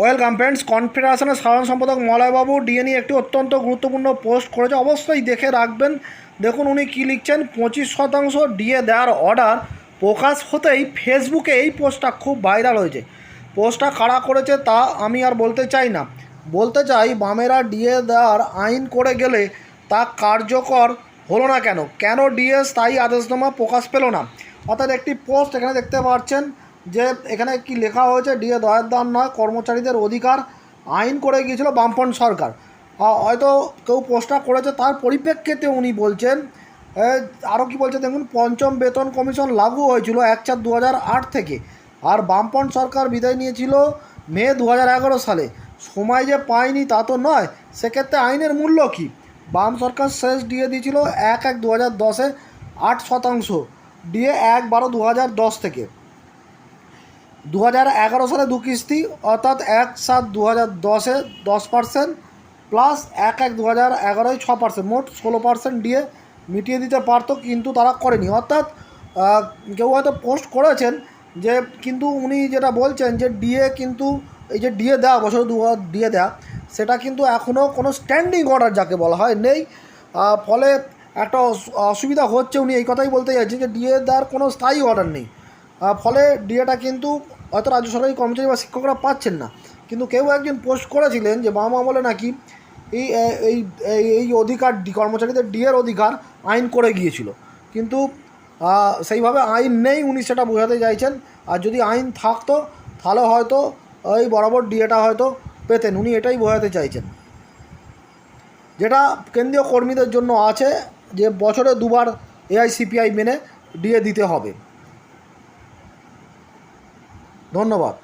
Welcome friends, কনফেডারেশনের সাধারণ সম্পাদক মলয়বাবু DA নিয়ে একটি অত্যন্ত গুরুত্বপূর্ণ পোস্ট করেছে। অবশ্যই দেখে রাখবেন। দেখুন উনি কী লিখছেন। পঁচিশ শতাংশ ডিএ দেওয়ার অর্ডার প্রকাশ হতেই ফেসবুকে এই পোস্টটা খুব ভাইরাল হয়েছে। পোস্টটা কারা করেছে তা আমি আর বলতে চাই না। বলতে চাই, বামেরা ডিএ দেওয়ার আইন করে গেলে তা কার্যকর হলো না কেন? কেন ডিএ স্থায়ী আদেশনামা প্রকাশ পেল না? অর্থাৎ একটি পোস্ট এখানে দেখতে পাচ্ছেন। যে এখানে কি লেখা হয়েছে, ডিএ দয়ের দান নয়, কর্মচারীদের অধিকার আইন করে গিয়েছিল বামপন সরকার। হয়তো কেউ পোস্টটা করেছে, তার পরিপ্রেক্ষিতে উনি বলছেন আরও কি বলছে, দেখুন, পঞ্চম বেতন কমিশন লাগু হয়েছিল এক চার দু থেকে, আর বামপন সরকার বিদায় নিয়েছিল মে দু সালে। সময় যে পায়নি তা তো নয়, সেক্ষেত্রে আইনের মূল্য কী? বাম সরকার শেষ ডিএ দিয়েছিল এক এক দু হাজার দশে আট শতাংশ, ডিএ এক বারো দু হাজার দশ থেকে। দু হাজার এগারো সালে দু কিস্তি, অর্থাৎ এক সাত দু হাজার দশে দশ পার্সেন্ট প্লাস এক এক দু হাজার এগারোয় ছ পার্সেন্ট মোট ষোলো পার্সেন্ট দিয়ে মিটিয়ে দিতে পারতো, কিন্তু তারা করেনি। অর্থাৎ কেউ হয়তো পোস্ট করেছেন যে, কিন্তু উনি যেটা বলছেন যে ডিএ কিন্তু এই যে ডিএ দেওয়া বছর দু ডিএ দেওয়া সেটা কিন্তু এখনও কোনো স্ট্যান্ডিং অর্ডার যাকে বলা হয় নেই। ফলে একটা অসুবিধা হচ্ছে উনি, এই কথাই বলতে চাইছেন যে ডিএ দেওয়ার কোনো স্থায়ী অর্ডার নেই। ফলে ডিএটা কিন্তু হয়তো রাজ্য সরকারি কর্মচারী বা শিক্ষকরা পাচ্ছেন না। কিন্তু কেউ একজন পোস্ট করেছিলেন যে বাম আমলে নাকি এই এই, এই- এই অধিকার কর্মচারীদের ডিএর অধিকার আইন করে গিয়েছিল। কিন্তু সেইভাবে আইন নেই, উনি সেটা বোঝাতে চাইছেন। আর যদি আইন থাকতো, তাহলে হয়তো ওই বরাবর ডিএটা হয়তো পেতেন। উনি এটাই বোঝাতে চাইছেন। যেটা কেন্দ্রীয় কর্মীদের জন্য আছে যে বছরে দুবার এআইসিপিআই মেনে ডিএ দিতে হবে। ধন্যবাদ